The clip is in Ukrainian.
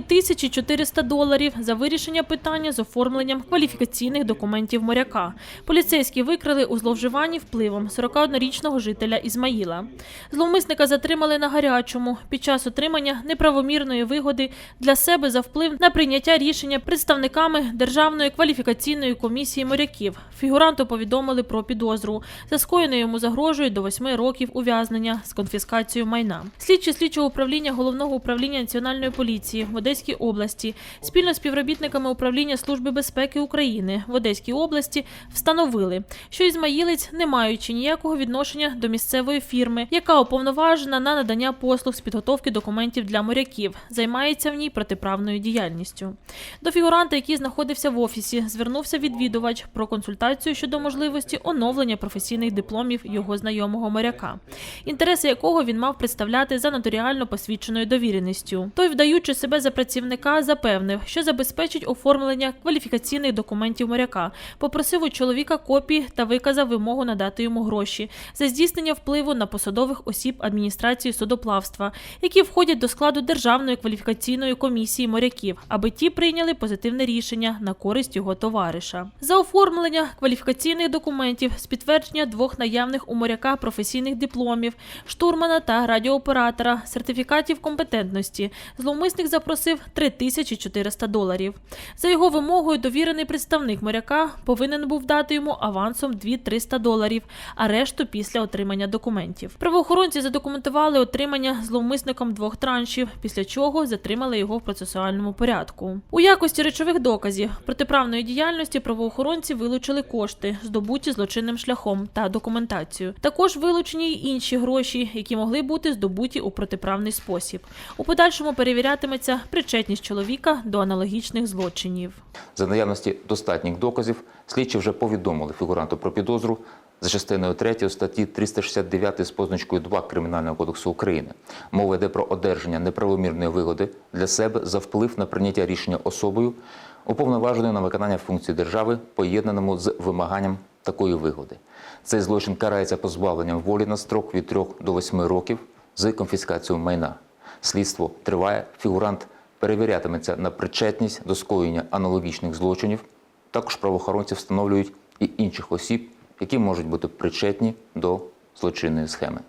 3400 доларів за вирішення питання з оформленням кваліфікаційних документів моряка. Поліцейські викрили у зловживанні впливом 41-річного жителя Ізмаїла. Зловмисника затримали на гарячому під час отримання неправомірної вигоди для себе за вплив на прийняття рішення представниками Державної кваліфікаційної комісії моряків. Фігуранту повідомили про підозру. За скоєне йому загрожує до 8 років ув'язнення з конфіскацією майна. Слідчі слідчого управління головного управління національної поліції Одеській області спільно з співробітниками управління Служби безпеки України в Одеській області встановили, що Ізмаїлець, не маючи ніякого відношення до місцевої фірми, яка уповноважена на надання послуг з підготовки документів для моряків, займається в ній протиправною діяльністю. До фігуранта, який знаходився в офісі, звернувся відвідувач про консультацію щодо можливості оновлення професійних дипломів його знайомого моряка, інтереси якого він мав представляти за нотаріально посвідченою довіреністю. Той, вдаючи себе за працівника, запевнив, що забезпечить оформлення кваліфікаційних документів моряка, попросив у чоловіка копії та виказав вимогу надати йому гроші за здійснення впливу на посадових осіб адміністрації судоплавства, які входять до складу Державної кваліфікаційної комісії моряків, аби ті прийняли позитивне рішення на користь його товариша. За оформлення кваліфікаційних документів з підтвердження двох наявних у моряка професійних дипломів, штурмана та радіооператора, сертифікатів компетентності, зловмисник запросив 3400 доларів. За його вимогою, довірений представник моряка повинен був дати йому авансом 2300 доларів, а решту після отримання документів. Правоохоронці задокументували отримання зловмисником двох траншів, після чого затримали його в процесуальному порядку. У якості речових доказів протиправної діяльності правоохоронці вилучили кошти, здобуті злочинним шляхом та документацію. Також вилучені й інші гроші, які могли бути здобуті у протиправний спосіб. У подальшому перевірятиметься причетність чоловіка до аналогічних злочинів. За наявності достатніх доказів слідчі вже повідомили фігуранту про підозру за частиною 3 статті 369 з позначкою 2 Кримінального кодексу України. Мова йде про одержання неправомірної вигоди для себе за вплив на прийняття рішення особою, уповноваженою на виконання функцій держави, поєднаному з вимаганням такої вигоди. Цей злочин карається позбавленням волі на строк від 3 до 8 років з конфіскацією майна. Слідство триває, фігурант перевірятиметься на причетність до скоєння аналогічних злочинів. Також правоохоронці встановлюють і інших осіб, які можуть бути причетні до злочинної схеми.